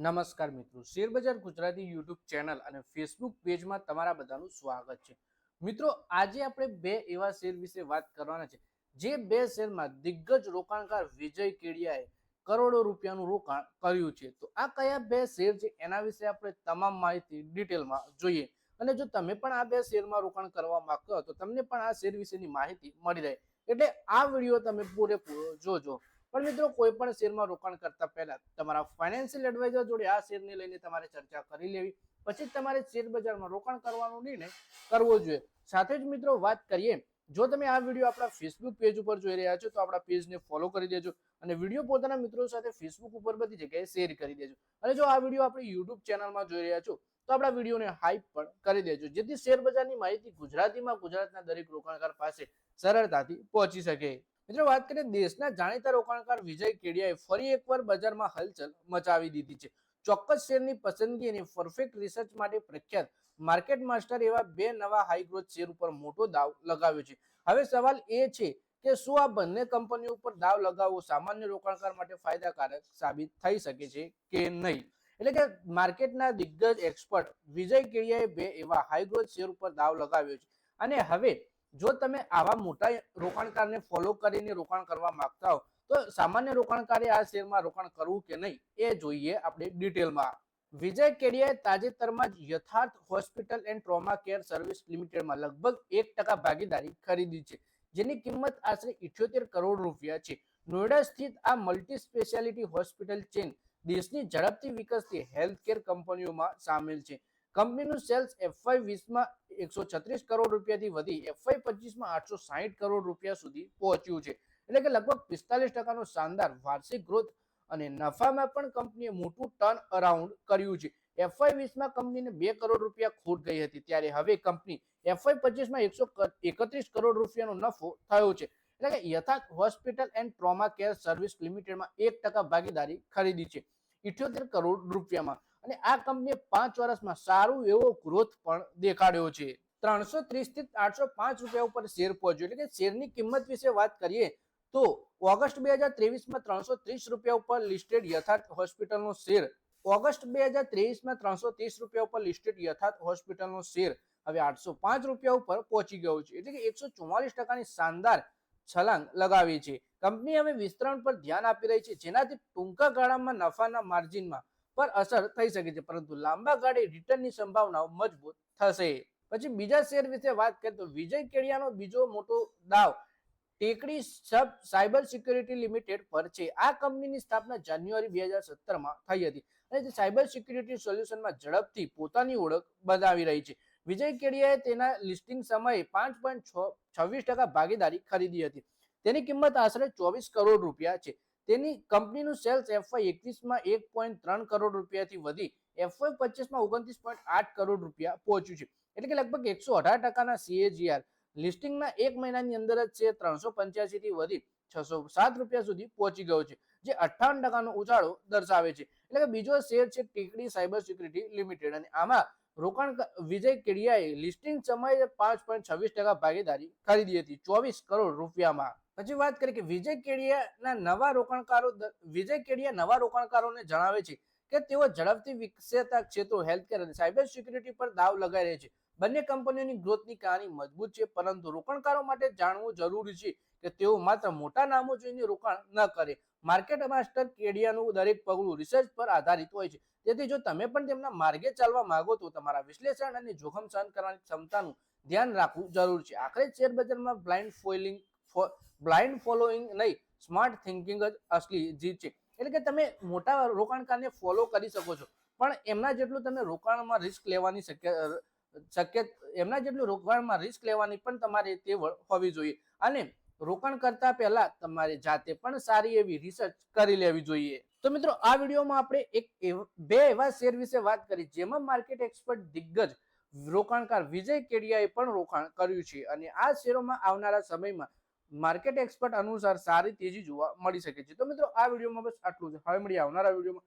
નમસ્કાર મિત્રો. શેરબજાર ગુજરાતી યુટ્યુબ ચેનલ અને ફેસબુક પેજમાં તમારા બધાનું સ્વાગત છે. મિત્રો, આજે આપણે બે એવા શેર વિશે વાત કરવાના છે. જે બે શેરમાં દિગ્ગજ રોકાણકાર વિજય કેડિયાએ કરોડો રૂપિયાનું રોકાણ કર્યું છે. તો આ કયા બે શેર છે એના વિશે આપણે તમામ માહિતી ડિટેલમાં જોઈએ. અને જો તમે પણ આ બે શેરમાં રોકાણ કરવા માંગતો તો તમને પણ આ શેર વિશેની માહિતી મળી રહે. એટલે આ વીડિયો તમે પૂરેપૂરો જોજો. પણ મિત્રો, કોઈ પણ શેરમાં રોકાણ કરતા પહેલા તમારા ફાઇનાન્શિયલ એડવાઇઝર જોડે આ શેરને લઈને તમારે ચર્ચા કરી લેવી. પછી તમારે શેર બજારમાં રોકાણ કરવાનો નિર્ણય કરવો જોઈએ. સાથે જ મિત્રો, વાત કરીએ. જો તમે આ વીડિયો આપણા ફેસબુક પેજ ઉપર જોઈ રહ્યા છો, તો આપણા પેજને ફોલો કરી દેજો અને વીડિયો પોતાના મિત્રો સાથે ફેસબુક ઉપર બધી જગ્યાએ શેર કરી દેજો. અને જો આ વીડિયો આપણે યુટ્યુબ ચેનલમાં જોઈ રહ્યા છો, તો આપણા વિડીયોને હાઈપ પણ કરી દેજો, જેથી શેર બજારની માહિતી ગુજરાતીમાં ગુજરાતના દરેક રોકાણકાર પાસે સરળતાથી પહોંચી શકે. મિત્રો વાત કરીએ દેશના જાણીતા રોકાણકાર વિજય કેડિયાએ ફરી એકવાર બજારમાં હલચલ મચાવી દીધી છે. ચોક્કસ શેરની પસંદગી અને પરફેક્ટ રિસર્ચ માટે પ્રખ્યાત માર્કેટ માસ્ટર એવા બે નવા હાઈ ગ્રોથ શેર ઉપર મોટો દાવ લગાવ્યો છે. હવે સવાલ એ છે કે શું આ બંને કંપનીઓ ઉપર દાવ લગાવવો સામાન્ય રોકાણકાર માટે ફાયદાકારક સાબિત થઈ શકે છે કે નહીં? એટલે કે માર્કેટના દિગ્ગજ એક્સપર્ટ વિજય કેડિયાએ બે એવા હાઈ ગ્રોથ શેર ઉપર દાવ લગાવ્યો છે. અને હવે જો તમે આવા મોટા રોકાણકારને ફોલો કરીને રોકાણ કરવા માંગતા હો, તો સામાન્ય રોકાણકારે આ શેરમાં રોકાણ કરવું કે નહીં, એ જોઈએ આપણે ડિટેલમાં. વિજય કેડિયાએ તાજેતરમાં જ Yatharth hospital and trauma care service લિમિટેડમાં લગભગ એક ટકા ભાગીદારી ખરીદી છે, જેની કિંમત આશરે ઇઠ્યોતેર કરોડ રૂપિયા છે. નોઈડા સ્થિત આ મલ્ટી સ્પેશિયાલિટી હોસ્પિટલ ચેન દેશની ઝડપથી વિકસતી હેલ્થકેર કંપનીઓમાં સામેલ છે. કંપનીનું સેલ્સ એફઆઈ વીસમાં એકસો છત્રીસ કરોડ રૂપિયાથી વધી એફઆઈ પચીસમાં આઠસો સાહીઠ કરોડ રૂપિયા સુધી પહોંચ્યું છે. એટલે કે લગભગ પિસ્તાલીસ ટકાનો શાનદાર વાર્ષિક ગ્રોથ અને નફામાં પણ કંપનીએ મોટું ટર્ન અરાઉન્ડ કર્યું છે. એફઆઈ વીસમાં કંપનીને બે કરોડ રૂપિયા ખોટ ગઈ હતી. ત્યારે હવે કંપની એફઆઈ પચીસમાં એકસો એકત્રીસ કરોડ રૂપિયાનો નફો થયો છે. એટલે કે Yatharth hospital and trauma care service લિમિટેડમાં એક ટકા ભાગીદારી ખરીદી છે. ઇઠ્યોતેર કરોડ રૂપિયામાં. અને આ કંપનીએ પાંચ વર્ષમાં સારું એવો ગ્રોથ પણ દેખાડ્યો છે. ત્રણસો ત્રીસથી આઠસો પાંચ રૂપિયા ઉપર શેર પહોંચ્યો. એટલે કે શેરની કિંમત વિશે વાત કરીએ તો ઓગસ્ટ બે હજાર ત્રેવીસમાં ત્રણસો ત્રીસ રૂપિયા ઉપર લિસ્ટેડ યથાર્થ હોસ્પિટલનો શેર ઓગસ્ટ બે હજાર ત્રેવીસમાં ત્રણસો ત્રીસ રૂપિયા ઉપર લિસ્ટેડ યથાર્થ હોસ્પિટલનો શેર હવે આઠસો પાંચ રૂપિયા ઉપર પહોંચી ગયો છે. એટલે કે એકસો ચુમ્માલીસ ટકાની શાનદાર છલાંગ લગાવી છે. કંપની હવે વિસ્તરણ પર ધ્યાન આપી રહી છે. જેનાથી ટૂંકા ગાળામાં નફાના માર્જિનમાં પર અસર થઈ શકે છે. પરંતુ લાંબા ગાળે રિટર્નની સંભાવનાઓ મજબૂત થશે. પછી બીજા શેર વિશે વાત કરીએ તો વિજય કેડિયાનો બીજો મોટો દાવ ટેકડી સબ સાયબર સિક્યુરિટી લિમિટેડ પર છે. આ કંપનીની સ્થાપના જાન્યુઆરી બે હજાર સત્તરમાં થઈ હતી અને તે સાયબર સિક્યુરિટી સોલ્યુશનમાં ઝડપથી પોતાની ઓળખ બનાવી રહી છે. વિજય કેડિયાએ તેના લિસ્ટિંગ સમયે પાંચ પોઈન્ટ છવ્વીસ ટકા ભાગીદારી ખરીદી હતી. તેની કિંમત આશરે ચોવીસ કરોડ રૂપિયા છે. તેની કંપનીનું સેલ્સ એફવાય એકવીસમાં એક પોઈન્ટ ત્રણ કરોડ રૂપિયાથી વધી, એફવાય પચીસમાં ઓગણત્રીસ પોઈન્ટ આઠ કરોડ રૂપિયા પહોંચ્યું છે. એટલે કે લગભગ એકસો અઢાર ટકાના સીએજીઆર લિસ્ટિંગના એક મહિનાની અંદર જ છે ત્રણસો પંચ્યાસી થી વધી, છસો સાત રૂપિયા સુધી પહોંચી ગયો છે, જે અઠ્ઠાવન ટકાનો ઉછાળો દર્શાવે છે. એટલે કે બીજો શેર છે ટીકડી સાયબર સિક્યુરિટી લિમિટેડ અને આમાં રોકાણ વિજય કેડિયાએ લિસ્ટિંગ સમયે પાંચ પોઈન્ટ છવ્વીસ ટકા ભાગીદારી ખરીદી હતી, ચોવીસ કરોડ રૂપિયામાં. પછી વાત કરીએ કે વિજય કેડિયાના નવા રોકાણકારો વિજય કેડિયા નવા રોકાણકારોને જણાવે છે કે તેઓ ઝડપથી વિકસતા ક્ષેત્રો હેલ્થકેર અને સાયબર સિક્યુરિટી પર દાવ લગાઈ રહ્યા છે. બંને કંપનીઓની ગ્રોથની કહાની મજબૂત છે, પરંતુ રોકાણકારો માટે જાણવું જરૂરી છે કે તેઓ માત્ર મોટા નામો જોઈને રોકાણ ન કરે. માર્કેટ માસ્ટર કેડિયાનું દરેક પગલું રિસર્ચ પર આધારિત હોય છે. તેથી જો તમે પણ તેમના માર્ગે ચાલવા માંગો તો તમારા વિશ્લેષણ અને જોખમ સહન કરવાની ક્ષમતાનું ધ્યાન રાખવું જરૂર છે. આખરે શેર બજારમાં બ્લાઇન્ડ ફોઇલિંગ બ્લાઇન્ડ ફોલોઈંગ નહીં સ્માર્ટ થિંકિંગ જ અસલી જીત છે. એટલે કે તમે મોટા રોકાણકારને ફોલો કરી શકો છો. પણ એમના જેટલું તમે રોકાણમાં રિસ્ક લેવાની શક્ય શક્ય એમના જેટલું રોકાણમાં રિસ્ક લેવાની પણ તમારે તે હોવી જોઈએ. અને રોકાણ કરતા પહેલા તમારે જાતે પણ સારી એવી રિસર્ચ કરી લેવી જોઈએ. તો મિત્રો, આ વિડીયોમાં આપણે એક બે એવા શેર વિશે વાત કરી, જેમાં માર્કેટ એક્સપર્ટ દિગ્ગજ રોકાણકાર વિજય કેડિયાએ પણ રોકાણ કર્યું છે. અને આ શેરોમાં આવનારા સમયમાં માર્કેટ એક્સપર્ટ અનુસાર સારી તેજી જોવા મળી શકે છે. તો મિત્રો, આ વિડીયોમાં બસ આટલું જ. હવે મળીએ આવનારા વિડીયોમાં.